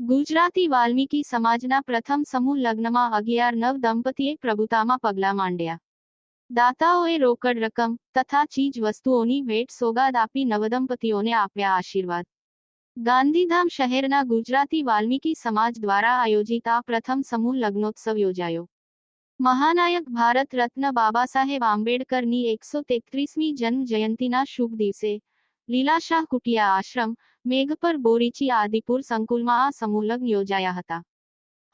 ગુજરાતી વાલ્મીકી સમાજના પ્રથમ સમૂહ લગ્નમાં અગિયાર નવ દંપતીએ પ્રભુતામાં પગલાં માંડ્યા. દાતાઓએ રોકડ રકમ તથા ચીજ વસ્તુઓની ભેટ સોગાદ આપી નવદંપતીઓને આપ્યા આશીર્વાદ. ગાંધીધામ શહેરના ગુજરાતી વાલ્મીકી સમાજ દ્વારા આયોજિત આ પ્રથમ સમૂહ લગ્નોત્સવ યોજાયો. મહાનાયક ભારત રત્ન બાબા સાહેબ આંબેડકરની એકસો તેત્રીસમી જન્મ જયંતિના શુભ દિવસે, લીલાશાહ કુટિયા આશ્રમ, મેઘપર બોરીચી આદિપુર સંકુલમાં આ સમૂહ યોજાયા હતા.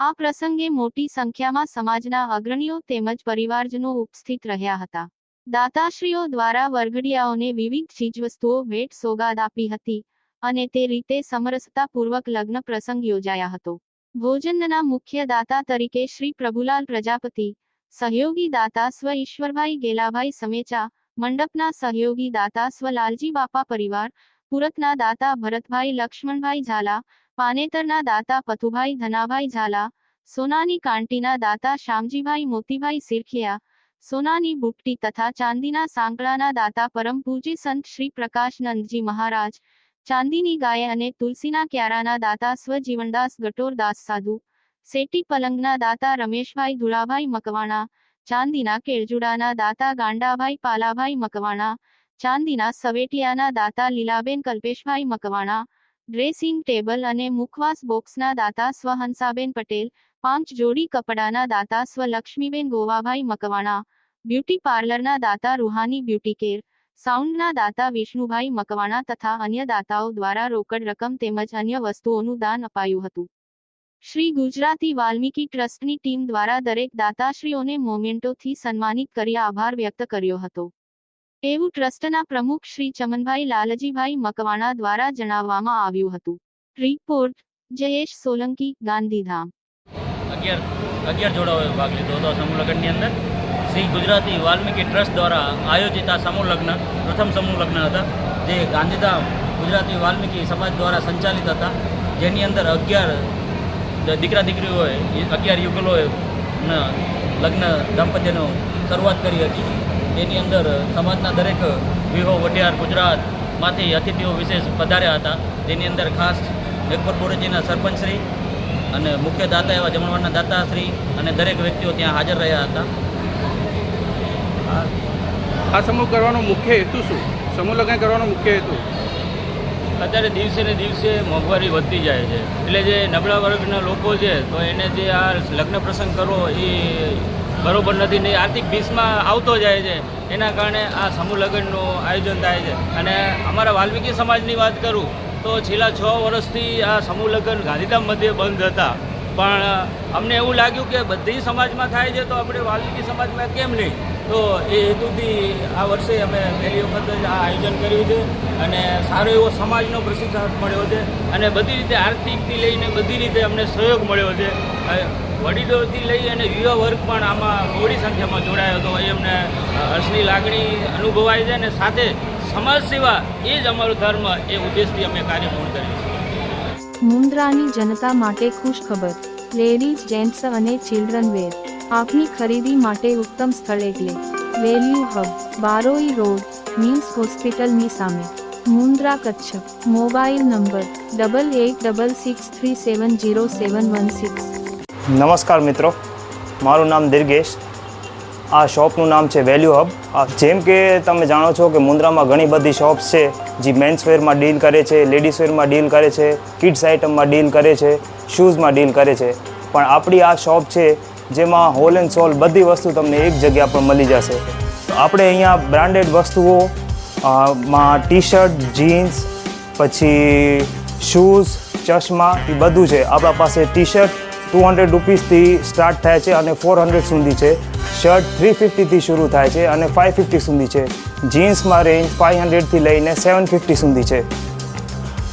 આ પ્રસંગે મોટી સંખ્યામાં સમાજના અગ્રણીઓ તેમજ પરિવારજનો ઉપસ્થિત રહ્યા હતા. દાતાશ્રીઓ દ્વારા વરઘડિયાઓને વિવિધ ચીજવસ્તુઓ ભેટ સોગાદ આપી હતી અને તે રીતે સમરસતાપૂર્વક લગ્ન પ્રસંગ યોજાયા હતો. ભોજનના મુખ્ય દાતા તરીકે શ્રી પ્રભુલાલ પ્રજાપતિ, સહયોગી દાતા સ્વ ઈશ્વરભાઈ ગેલાભાઈ સમેચા, મંડપના સહયોગી દાતા સ્વ લાલજી બાપા પરિવાર, પુરતના દાતા ભરતભાઈ લક્ષ્મણભાઈ ઝાલા, પાનેતરના દાતા પથુભાઈ ધનાભાઈ ઝાલા, સોનાની કાંટીના દાતા શામજીભાઈ મોતીભાઈ સિરખિયા, સોનાની બુટ્ટી તથા ચાંદીના સાંકળાના દાતા પરમ પૂજ્ય સંત શ્રી પ્રકાશનંદજી મહારાજ ચાંદીની ગાય અને તુલસીના ક્યારાના દાતા સ્વજીવનદાસ ગટોરદાસ સાધુ, સેટી પલંગના દાતા રમેશભાઈ ધુળાભાઈ મકવાણા, ચાંદીના કેળજુડાના દાતા ગાંડાભાઈ પાલાભાઈ મકવાણા, ચાંદીના સવેટિયાના દાતા લીલાબેન કલ્પેશભાઈ મકવાણા, ડ્રેસિંગ ટેબલ અને મુખવાસ બોક્સના દાતા સ્વ હંસાબેન પટેલ, પાંચ જોડી કપડાના દાતા સ્વલક્ષ્મીબેન ગોવાભાઈ મકવાણા, બ્યુટી પાર્લરના દાતા રૂહાની બ્યુટી કેર સાઉન્ડના દાતા વિષ્ણુભાઈ મકવાણા તથા અન્ય દાતાઓ દ્વારા રોકડ રકમ તેમજ અન્ય વસ્તુઓનું દાન અપાયું હતું. શ્રી ગુજરાતી વાલ્મીકી ટ્રસ્ટની ટીમ દ્વારા દરેક દાતાશ્રીઓને મોમેન્ટોથી સન્માનિત કરી આભાર વ્યક્ત કર્યો હતો. એવું ટ્રસ્ટના પ્રમુખ શ્રી ચમનભાઈ લાલજીભાઈ મકવાણા દ્વારા જણાવવામાં આવ્યું હતું. રિપોર્ટ, જયેશ સોલંકી, ગાંધીધામ. અગિયાર અગિયાર જોડાઓએ ભાગ લીધો હતો સમૂહ લગ્નની અંદર. શ્રી ગુજરાતી વાલ્મીકી ટ્રસ્ટ દ્વારા આયોજિત આ સમૂહ લગ્ન, પ્રથમ સમૂહ લગ્ન હતા, જે ગાંધીધામ ગુજરાતી વાલ્મીકી સમાજ દ્વારા સંચાલિત હતા. જેની અંદર અગિયાર દીકરા દીકરીઓએ અગિયાર યુગલોએ લગ્ન દાંપત્યનો શરૂઆત કરી હતી. તેની અંદર સમાજના દરેક વિહો વઢિયાર, ગુજરાતમાંથી અતિથિઓ વિશેષ પધાર્યા હતા. તેની અંદર ખાસ એકબર બોરેજીના સરપંચશ્રી અને મુખ્ય દાતા એવા જમણવારના દાતાશ્રી અને દરેક વ્યક્તિઓ ત્યાં હાજર રહ્યા હતા. આ સમૂહ કરવાનો મુખ્ય હેતુ શું? સમૂહ લગ્ન કરવાનો મુખ્ય હેતુ? અત્યારે દિવસે ને દિવસે મોંઘવારી વધતી જાય છે. એટલે જે નબળા વર્ગના લોકો છે, તો એને જે આ લગ્ન પ્રસંગ કરવો એ બરોબર નથી ને આર્થિક ભીસમાં આવતો જાય છે. એના કારણે આ સમૂહ લગ્નનું આયોજન થાય છે. અને અમારા વાલ્મીકી સમાજની વાત કરું, તો છેલ્લા છ વર્ષથી આ સમૂહ લગ્ન ગાંધીધામ મધ્યે બંધ હતા. પણ અમને એવું લાગ્યું કે બધી સમાજમાં થાય છે, તો આપણે વાલ્મીકી સમાજમાં કેમ નહીં? તો એ હેતુથી આ વર્ષે અમે પહેલી વખત જ આ આયોજન કર્યું છે અને સારો એવો સમાજનો પ્રતિસાદ મળ્યો છે અને બધી રીતે આર્થિકથી લઈને બધી રીતે અમને સહયોગ મળ્યો છે. વડીલોથી લઈ અને યુવા વર્ગ પણ આમાં મોડી સંખ્યામાં જોડાયો હતો. એ અમને હર્ષની લાગણી અનુભવાય છે અને સાથે સમાજ સેવા એ જ અમારો ધર્મ, એ ઉદ્દેશથી અમે કાર્ય પૂર્ણ કરીએ છીએ. મુન્દ્રાની જનતા માટે ખુશ ખબર લેડીઝ, જેન્ટ્સ અને ચિલ્ડ્રન વેર. આપની ખરીદી માટે ઉત્તમ સ્થળ એટલે value hub, Baroi road MIMS હોસ્પિટલની સામે. Mundra Kutch, mobile number, double eight double six three seven zero seven one six. નમસ્કાર મિત્રો, મારું નામ દિર્ગેશ. આ શોપનું નામ છે વેલ્યુ હબ. જેમ કે તમે જાણો છો કે મુન્દ્રામાં ઘણી બધી શોપ્સ છે, જે મેન્સ વેરમાં ડીલ કરે છે લેડીઝવેરમાં ડીલ કરે છે કિડ્સ આઇટમમાં ડીલ કરે છે શૂઝમાં ડીલ કરે છે. પણ આપણી આ શોપ છે જેમાં હોલ એન્ડ સોલ બધી વસ્તુ તમને એક જગ્યા પર મળી જશે. આપણે અહીંયા બ્રાન્ડેડ વસ્તુઓ માં ટી શર્ટ જીન્સ પછી શૂઝ ચશ્મા, એ બધું છે. આપણા પાસે ટી શર્ટ ટુ હંડ્રેડ રૂપીસથી સ્ટાર્ટ થાય છે અને ફોર હંડ્રેડ સુધી છે. શર્ટ થ્રી ફિફ્ટીથી શરૂ થાય છે અને ફાઇવ ફિફ્ટી સુધી છે. જીન્સમાં રેન્જ ફાઇવ હંડ્રેડથી લઈને સેવન ફિફ્ટી સુધી છે.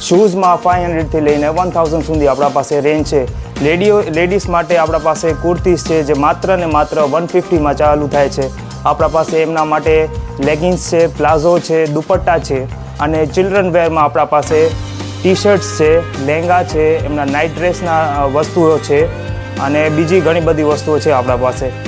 શૂઝમાં ફાઇવ હંડ્રેડથી લઈને વન થાઉઝન્ડ સુધી આપણા પાસે રેન્જ છે. લેડીઓ લેડીઝ માટે આપણા પાસે કુર્તીઝ છે જે માત્ર ને માત્ર વન ફિફ્ટીમાં ચાલુ થાય છે. આપણા પાસે એમના માટે લેગિન્સ છે, પ્લાઝો છે, દુપટ્ટા છે અને ચિલ્ડ્રન વેરમાં આપણા પાસે ટી શર્ટ્સ છે લહેંગા છે, એમના નાઇટ ડ્રેસના વસ્તુઓ છે અને બીજી ઘણી બધી વસ્તુઓ છે આપણા પાસે.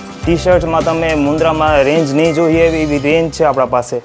ટી શર્ટમાં તમે મુન્દ્રામાં રેન્જ નહીં જોઈએ એવી રેન્જ છે આપણા પાસે.